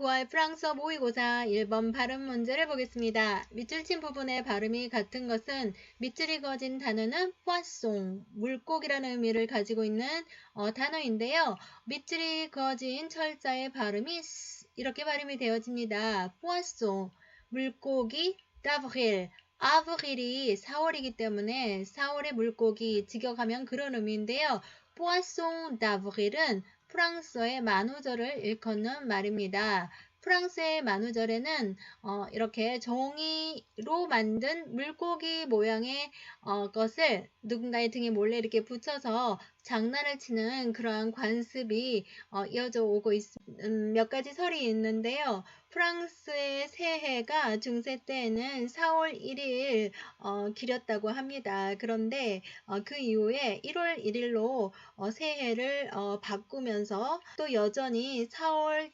9월 프랑스어 모의고사 1번 발음 문제를 보겠습니다. 밑줄 친 부분의 발음이 같은 것은 밑줄이 그어진 단어는 poisson, 물고기라는 의미를 가지고 있는 어, 단어인데요. 밑줄이 그어진 철자의 발음이 이렇게 발음이 되어집니다. poisson, 물고기, d'avril, 아브릴이 4월이기 때문에 4월의 물고기 직역하면 그런 의미인데요. Poisson d'avril은 프랑스어의 만우절을 일컫는 말입니다. 프랑스의 만우절에는 어, 이렇게 종이로 만든 물고기 모양의 어, 것을 누군가의 등에 몰래 이렇게 붙여서 장난을 치는 그러한 관습이 어, 이어져 오고 있습니다. 음, 몇 가지 설이 있는데요. 프랑스의 새해가 중세 때에는 4월 1일 어, 길었다고 합니다. 그런데 어, 그 이후에 1월 1일로 어, 새해를 어, 바꾸면서 또 여전히 4월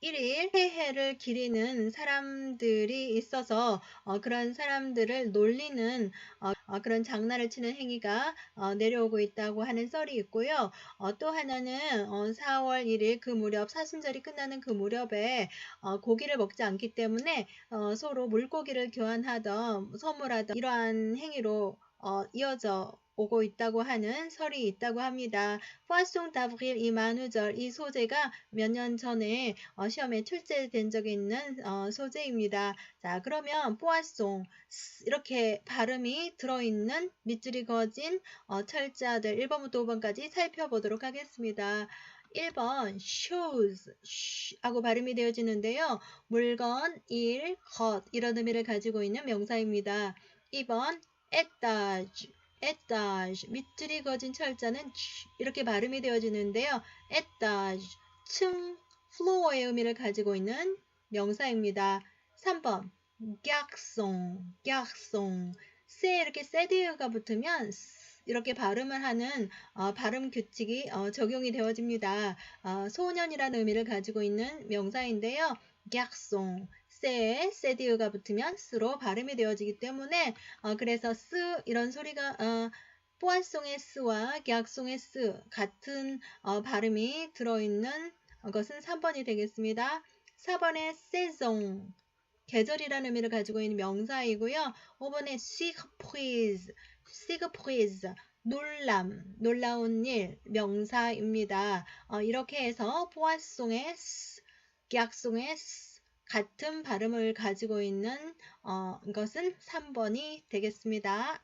1일 새해를 기리는 사람들이 있어서 어, 그런 사람들을 놀리는 어, 어, 그런 장난을 치는 행위가 어, 내려오고 있다고 하는 썰이 있고요. 어, 또 하나는 4월 1일 그 무렵 사순절이 끝나는 그 무렵에 어, 고기를 먹지 않기 때문에 서로 물고기를 교환하던 선물하던 이러한 행위로 이어져 오고 있다고 하는 설이 있다고 합니다. 포아송 다브릴 이 만우절 이 소재가 몇 년 전에 어, 시험에 출제된 적이 있는 어, 소재입니다. 자 그러면 포아송 이렇게 발음이 들어있는 밑줄이 그어진 어, 철자들 1번부터 5번까지 살펴보도록 하겠습니다. 1번 shoes 하고 발음이 되어지는데요. 물건, 일, 것 이런 의미를 가지고 있는 명사입니다. 2번 étage 에따지 밑줄이 거진 철자는 이렇게 발음이 되어지는데요. 에따지 층 플로어의 의미를 가지고 있는 명사입니다. 3번 garçon garçon 세 이렇게 세드가 붙으면 이렇게 발음을 하는 어, 발음 규칙이 어, 적용이 되어집니다. 어, 소년이라는 의미를 가지고 있는 명사인데요. garçon 세에 세디우가 붙으면 스로 발음이 되어지기 때문에 어, 그래서 스 이런 소리가 어, 뽀안송의 스와 계약송의 스 같은 어, 발음이 들어있는 것은 3번이 되겠습니다. 4번의 세종 계절이라는 의미를 가지고 있는 명사이고요. 5번에 시그프리즈 시그프리즈 놀람, 놀라운 일, 명사입니다. 어, 이렇게 해서 포아송의 스, 계약송의 스, 같은 발음을 가지고 있는 어, 것은 3번이 되겠습니다.